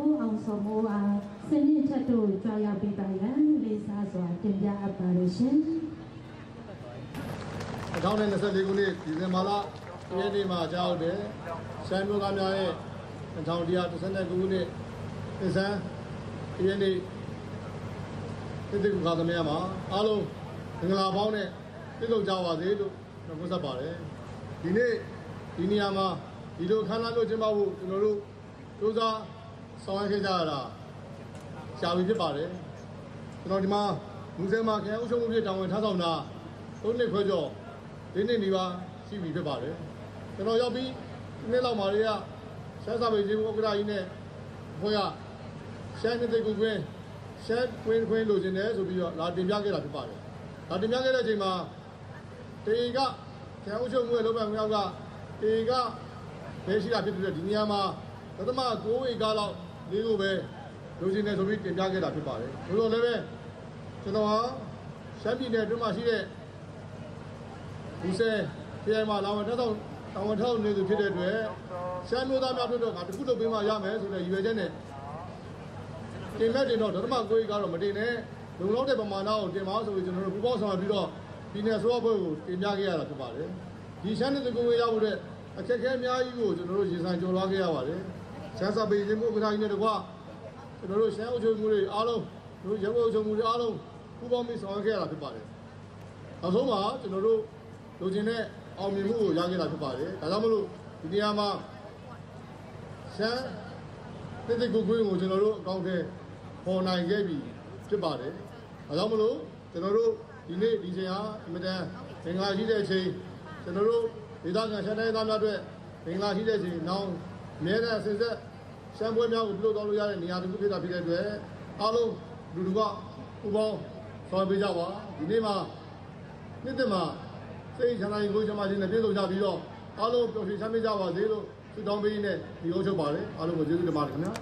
ဦးအောင်စောမိုးအားစနစ်ထက်တို့ကြွားရောက်ပေးပါရန်လေးစားစွာတင်ပြအပ်ပါရရှင်2024ခုနှစ်ဒီဇင်ဘာလ၁ရက်နေ့မှာကြောက်တယ်ရှမ်းမျိုးသားများရဲ့1139ခုနှစ်အစမ်းဒီရက်နေ့တိတိကူခါသမယမှာအားလုံးမင်္ဂလာပေါင်းနဲ့ပြည့်စုံကြပါစေလို့ပြောဆက်ပါတယ်ဒီနေ့ဒီနေရာမှာဒီလိုခမ်းနားလို့ကျင်းပဖို့ကျွန်တော်တို့စူးစမ်း ဆောင်ရွက်ခဲ့ကြရတာရှားပြီဖြစ်ပါတယ်ကျွန်တော်ဒီမှာမူဆယ်မှာခရိုင်အုပ်ချုပ်မှုဖြစ်တာဝန်ထမ်းဆောင်တာ၃နှစ်ခွဲကျော်ဒီနေ့နေပါရှိပြီဖြစ်ပါတယ်ကျွန်တော်ရောက်ပြီးဒီနေ့လောက်မှာတွေကရှမ်းစာပေကြီးဥက္ကရာကြီးနဲ့ဘွဲကရှမ်းနေတဲ့ကုကွင်းရှမ်းကွင်းကွင်းလိုချင်တယ်ဆိုပြီးတော့လာတင်ပြခဲ့တာဖြစ်ပါတယ်လာတင်ပြခဲ့တဲ့အချိန်မှာတေကကျန်ဥချုပ်မှုရဲ့လောဘမြောက်ကတေကဘယ်ရှိတာဖြစ်ပြီးတော့ဒီနေရာမှာသတ္တမ9ဧကလောက် လေးကိုပဲလိုချင်တယ်ဆိုပြီးတင်ပြခဲ့တာဖြစ်ပါတယ်ဒါလိုလည်းပဲကျွန်တော်ဟာရှမ်းပြည်နယ်အတွင်းမှာရှိတဲ့ဒီဆယ်ပြန်မှာလာဝန်တက်တော့တာဝန်ထောက်နေသူဖြစ်တဲ့အတွက်ရှမ်းမျိုးသားများတို့တော့ငါတခုလုပ်ပေးမှရမယ်ဆိုတဲ့ရည်ရွယ်ချက်နဲ့တင်မဲ့တင်တော့ဓမ္မကိုကြီးကတော့မတင်နဲ့လုံလောက်တဲ့ပမာဏကိုတင်ပါဆိုပြီးကျွန်တော်တို့ပူပေါင်းဆောင်ပြီးတော့ပြည်နယ်ဆိုဘွဲကိုတင်ပြခဲ့ရတာဖြစ်ပါတယ်ဒီရှမ်းတဲ့ကိုကြီးရောက်တဲ့အခက်အခဲအများကြီးကိုကျွန်တော်တို့ရင်ဆိုင်ကျော်လွှားခဲ့ရပါတယ် ရှမ်းစာပေခြင်းမှုကတိုင်းနဲ့တကွကျွန်တော်တို့ရှမ်းအုပ်ချုပ်မှုတွေအားလုံးတို့ရဲဘော်အုပ်ချုပ်မှုတွေအားလုံးပူပေါင်းပြီးဆောင်ရွက်ခဲ့ရတာဖြစ်ပါတယ်နောက်ဆုံးမှာကျွန်တော်တို့လိုချင်တဲ့အောင်မြင်မှုကိုရခဲ့တာဖြစ်ပါတယ်။ဒါကြောင့်မလို့ဒီနေရာမှာရှမ်းတိတိကိုကွင်းကိုကျွန်တော်တို့အကောင့်ထဲပေါ်နိုင်ခဲ့ပြီဖြစ်ပါတယ်။ဒါကြောင့်မလို့ကျွန်တော်တို့ဒီနေ့ဒီချိန်ဟာအင်မတန်သင်္ဃာရှိတဲ့အချိန်ကျွန်တော်တို့ဒေသခံရှမ်းတိုင်းသားများအတွက်သင်္ဃာရှိတဲ့အချိန်နောက်အများနဲ့အစဉ်ဆက် ရှမ်းပွဲများကိုပြုလုပ်သွားလို့ရတဲ့နေရာတစ်ခုဖြစ်တာဖြစ်တဲ့အတွက်အားလုံးလူလူကဥပေါင်းဆောင်ပေးကြပါဒီနေ့မှာနေ့တည်းမှာစိတ်ချမ်းသာရေးကိုချမ်းသာခြင်းနဲ့ပြည့်စုံကြပြီးတော့အားလုံးပျော်ရွှင်ချမ်းမြေ့ကြပါစေလို့ဆုတောင်းပေးရင်းနဲ့ဒီအုပ်ချုပ်ပါတယ်အားလုံးကိုကျေးဇူးတင်ပါတယ်ခင်ဗျာ